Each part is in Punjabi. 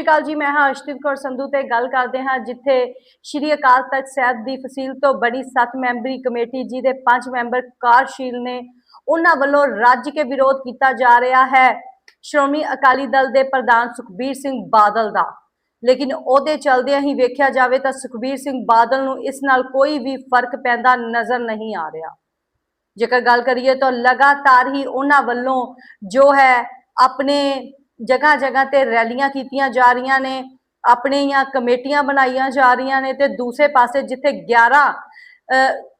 ਸ਼੍ਰੀ ਅਕਾਲ ਜੀ, ਮੈਂ ਹਾਂ ਅਰਸ਼ਦੀਪ ਕੌਰ ਸੰਧੂ ਤੇ ਗੱਲ ਕਰਦੇ ਹਾਂ ਜਿੱਥੇ ਸ਼੍ਰੀ ਅਕਾਲ ਤਖਤ ਸਾਹਿਬ ਦੀ ਫਸੀਲ ਤੋਂ ਬਣੀ 7 ਮੈਂਬਰੀ ਕਮੇਟੀ ਜਿਹਦੇ 5 ਮੈਂਬਰ ਕਾਰਜਸ਼ੀਲ ਨੇ ਉਹਨਾਂ ਵੱਲੋਂ ਰੱਜ ਕੇ ਵਿਰੋਧ ਕੀਤਾ ਜਾ ਰਿਹਾ ਹੈ। ਸ਼੍ਰੋਮਣੀ ਅਕਾਲੀ ਦਲ ਦੇ ਪ੍ਰਧਾਨ ਸੁਖਬੀਰ ਸਿੰਘ ਬਾਦਲ ਦਾ। ਲੇਕਿਨ ਉਹਦੇ ਚਲਦਿਆਂ ਹੀ ਵੇਖਿਆ ਜਾਵੇ ਤਾਂ ਸੁਖਬੀਰ ਸਿੰਘ ਬਾਦਲ ਨੂੰ ਇਸ ਨਾਲ ਕੋਈ ਵੀ ਫ਼ਰਕ ਪੈਂਦਾ ਨਜ਼ਰ ਨਹੀਂ ਆ ਰਿਹਾ। ਜੇਕਰ ਗੱਲ ਕਰੀਏ ਤਾਂ ਲਗਾਤਾਰ ਹੀ ਉਹਨਾਂ ਵੱਲੋਂ ਜੋ ਹੈ ਆਪਣੇ ਜਗ੍ਹਾ ਜਗ੍ਹਾ ਤੇ ਰੈਲੀਆਂ ਕੀਤੀਆਂ ਜਾ ਰਹੀਆਂ ਨੇ, ਆਪਣੀਆਂ ਕਮੇਟੀਆਂ ਬਣਾਈਆਂ ਜਾ ਰਹੀਆਂ ਨੇ ਤੇ ਦੂਸਰੇ ਪਾਸੇ ਜਿੱਥੇ 11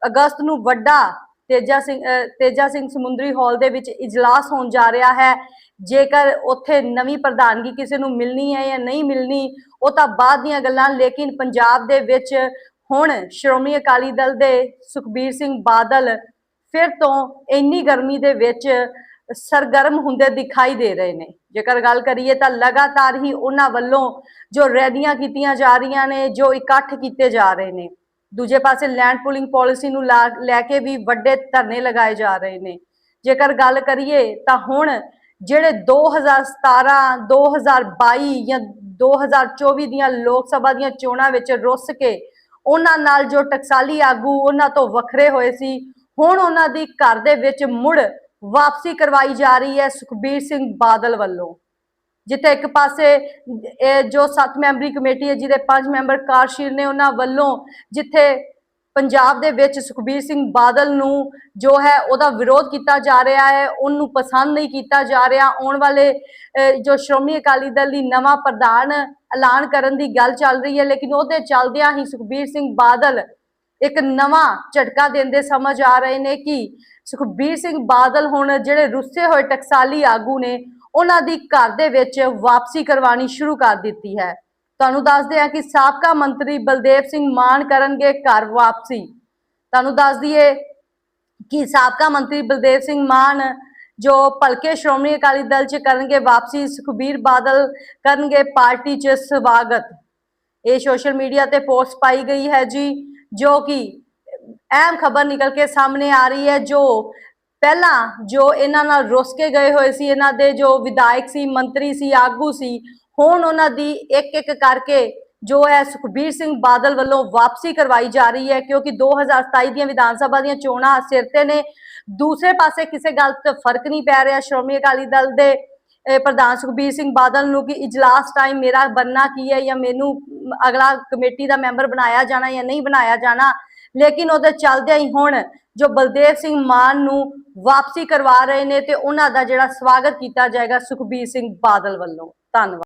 ਅਗਸਤ ਨੂੰ ਵੱਡਾ ਤੇਜਾ ਸਿੰਘ ਤੇਜਾ ਸਿੰਘ ਸਮੁੰਦਰੀ ਹਾਲ ਦੇ ਵਿੱਚ ਇਜਲਾਸ ਹੋਣ ਜਾ ਰਿਹਾ ਹੈ। ਜੇਕਰ ਉੱਥੇ ਨਵੀਂ ਪ੍ਰਧਾਨਗੀ ਕਿਸੇ ਨੂੰ ਮਿਲਣੀ ਹੈ ਜਾਂ ਨਹੀਂ ਮਿਲਣੀ, ਉਹ ਤਾਂ ਬਾਅਦ ਦੀਆਂ ਗੱਲਾਂ, ਲੇਕਿਨ ਪੰਜਾਬ ਦੇ ਵਿੱਚ ਹੁਣ ਸ਼੍ਰੋਮਣੀ ਅਕਾਲੀ ਦਲ ਦੇ ਸੁਖਬੀਰ ਸਿੰਘ ਬਾਦਲ ਫਿਰ ਤੋਂ ਇੰਨੀ ਗਰਮੀ ਦੇ ਵਿੱਚ ਸਰਗਰਮ ਹੁੰਦੇ ਦਿਖਾਈ ਦੇ ਰਹੇ ਨੇ। ਜੇਕਰ ਗੱਲ ਕਰੀਏ ਤਾਂ ਲਗਾਤਾਰ ਹੀ ਉਹਨਾਂ ਵੱਲੋਂ ਜੋ ਰੈਲੀਆਂ ਕੀਤੀਆਂ ਜਾ ਰਹੀਆਂ ਨੇ, ਜੋ ਇਕੱਠ ਕੀਤੇ ਜਾ ਰਹੇ ਨੇ। ਦੂਜੇ ਪਾਸੇ ਲੈਂਡ ਪੂਲਿੰਗ ਪਾਲਿਸੀ ਨੂੰ ਲਾ- ਲੈ ਕੇ ਵੀ ਵੱਡੇ ਧਰਨੇ ਲਗਾਏ ਜਾ ਰਹੇ ਨੇ। ਜੇਕਰ ਗੱਲ ਕਰੀਏ ਤਾਂ ਹੁਣ ਜਿਹੜੇ 2017 2022 ਜਾਂ 2024 ਦੀਆਂ ਲੋਕ ਸਭਾ ਦੀਆਂ ਚੋਣਾਂ ਵਿੱਚ ਰੁੱਸ ਕੇ ਉਹਨਾਂ ਨਾਲ ਜੋ ਟਕਸਾਲੀ ਆਗੂ ਉਹਨਾਂ ਤੋਂ ਵੱਖਰੇ ਹੋਏ ਸੀ, ਹੁਣ ਉਹਨਾਂ ਦੀ ਘਰ ਦੇ ਵਿੱਚ ਮੁੜ ਵਾਪਸੀ ਕਰਵਾਈ ਜਾ ਰਹੀ ਹੈ ਸੁਖਬੀਰ ਸਿੰਘ ਬਾਦਲ ਵੱਲੋਂ। ਜਿੱਥੇ ਇੱਕ ਪਾਸੇ ਜੋ 7 ਮੈਂਬਰੀ ਕਮੇਟੀ ਹੈ, ਜਿਹਦੇ 5 ਮੈਂਬਰ ਕਾਰਜਸ਼ੀਲ ਨੇ, ਉਹਨਾਂ ਵੱਲੋਂ ਜਿੱਥੇ ਪੰਜਾਬ ਦੇ ਵਿੱਚ ਸੁਖਬੀਰ ਸਿੰਘ ਬਾਦਲ ਨੂੰ ਜੋ ਹੈ ਉਹਦਾ ਵਿਰੋਧ ਕੀਤਾ ਜਾ ਰਿਹਾ ਹੈ, ਉਹਨੂੰ ਪਸੰਦ ਨਹੀਂ ਕੀਤਾ ਜਾ ਰਿਹਾ। ਆਉਣ ਵਾਲੇ ਜੋ ਸ਼੍ਰੋਮਣੀ ਅਕਾਲੀ ਦਲ ਦੀ ਨਵਾਂ ਪ੍ਰਧਾਨ ਐਲਾਨ ਕਰਨ ਦੀ ਗੱਲ ਚੱਲ ਰਹੀ ਹੈ, ਲੇਕਿਨ ਉਹਦੇ ਚੱਲਦਿਆਂ ਹੀ ਸੁਖਬੀਰ ਸਿੰਘ ਬਾਦਲ ਇੱਕ ਨਵਾਂ ਝਟਕਾ ਦਿੰਦੇ ਸਮਝ ਆ ਰਹੇ ਨੇ ਕਿ ਸੁਖਬੀਰ ਸਿੰਘ ਬਾਦਲ ਹੁਣ ਜਿਹੜੇ ਰੁੱਸੇ ਹੋਏ ਟਕਸਾਲੀ ਆਗੂ ਨੇ, ਉਹਨਾਂ ਦੀ ਘਰ ਦੇ ਵਿੱਚ ਵਾਪਸੀ ਕਰਵਾਣੀ ਸ਼ੁਰੂ ਕਰ ਦਿੱਤੀ ਹੈ। ਤੁਹਾਨੂੰ ਦੱਸਦੇ ਹਾਂ ਕਿ ਸਾਬਕਾ ਮੰਤਰੀ ਬਲਦੇਵ ਸਿੰਘ ਮਾਨ ਕਰਨਗੇ ਘਰ ਵਾਪਸੀ। ਤੁਹਾਨੂੰ ਦੱਸ ਦਈਏ ਕਿ ਸਾਬਕਾ ਮੰਤਰੀ ਬਲਦੇਵ ਸਿੰਘ ਮਾਨ ਜੋ ਭਲਕੇ ਸ਼੍ਰੋਮਣੀ ਅਕਾਲੀ ਦਲ 'ਚ ਕਰਨਗੇ ਵਾਪਸੀ, ਸੁਖਬੀਰ ਬਾਦਲ ਕਰਨਗੇ ਪਾਰਟੀ 'ਚ ਸਵਾਗਤ। ਇਹ ਸੋਸ਼ਲ ਮੀਡੀਆ ਤੇ ਪੋਸਟ ਪਾਈ ਗਈ ਹੈ ਜੀ, ਜੋ ਕਿ ਅਹਿਮ ਖਬਰ ਨਿਕਲ ਕੇ ਸਾਹਮਣੇ ਆ ਰਹੀ ਹੈ, ਜੋ ਪਹਿਲਾਂ ਜੋ ਇਹਨਾਂ ਨਾਲ ਰੁੱਸ ਕੇ ਗਏ ਹੋਏ ਸੀ, ਇਹਨਾਂ ਦੇ ਜੋ ਵਿਧਾਇਕ ਸੀ, ਮੰਤਰੀ ਸੀ, ਆਗੂ ਸੀ, ਹੁਣ ਉਹਨਾਂ ਦੀ ਇੱਕ ਇੱਕ ਕਰਕੇ ਜੋ ਹੈ ਸੁਖਬੀਰ ਸਿੰਘ ਬਾਦਲ ਵੱਲੋਂ ਵਾਪਸੀ ਕਰਵਾਈ ਜਾ ਰਹੀ ਹੈ, ਕਿਉਂਕਿ 2027 ਦੀਆਂ ਵਿਧਾਨ ਸਭਾ ਦੀਆਂ ਚੋਣਾਂ ਸਿਰ ਤੇ ਨੇ। ਦੂਸਰੇ ਪਾਸੇ ਕਿਸੇ ਗੱਲ ਤੇ ਫ਼ਰਕ ਨਹੀਂ ਪੈ ਰਿਹਾ, ਸ਼੍ਰੋਮਣੀ ਅਕਾਲੀ ਦਲ ਦੇ ਪ੍ਰਧਾਨ ਸੁਖਬੀਰ ਸਿੰਘ ਬਾਦਲ ਨੂੰ ਕਿ ਇਜਲਾਸ ਟਾਈਮ ਮੇਰਾ ਬੰਨਾ ਕੀ ਹੈ ਜਾਂ ਮੈਨੂੰ ਅਗਲਾ ਕਮੇਟੀ ਦਾ ਮੈਂਬਰ ਬਣਾਇਆ ਜਾਣਾ ਜਾਂ ਨਹੀਂ ਬਣਾਇਆ ਜਾਣਾ ਲੇਕਿਨ ਉਹਦੇ ਚੱਲਦਿਆਂ ਹੀ ਹੁਣ ਜੋ ਬਲਦੇਵ ਸਿੰਘ ਮਾਨ ਨੂੰ ਵਾਪਸੀ ਕਰਵਾ ਰਹੇ ਨੇ ਤੇ ਉਹਨਾਂ ਦਾ ਜਿਹੜਾ ਸਵਾਗਤ ਕੀਤਾ ਜਾਏਗਾ ਸੁਖਬੀਰ ਸਿੰਘ ਬਾਦਲ ਵੱਲੋਂ। ਧੰਨਵਾਦ।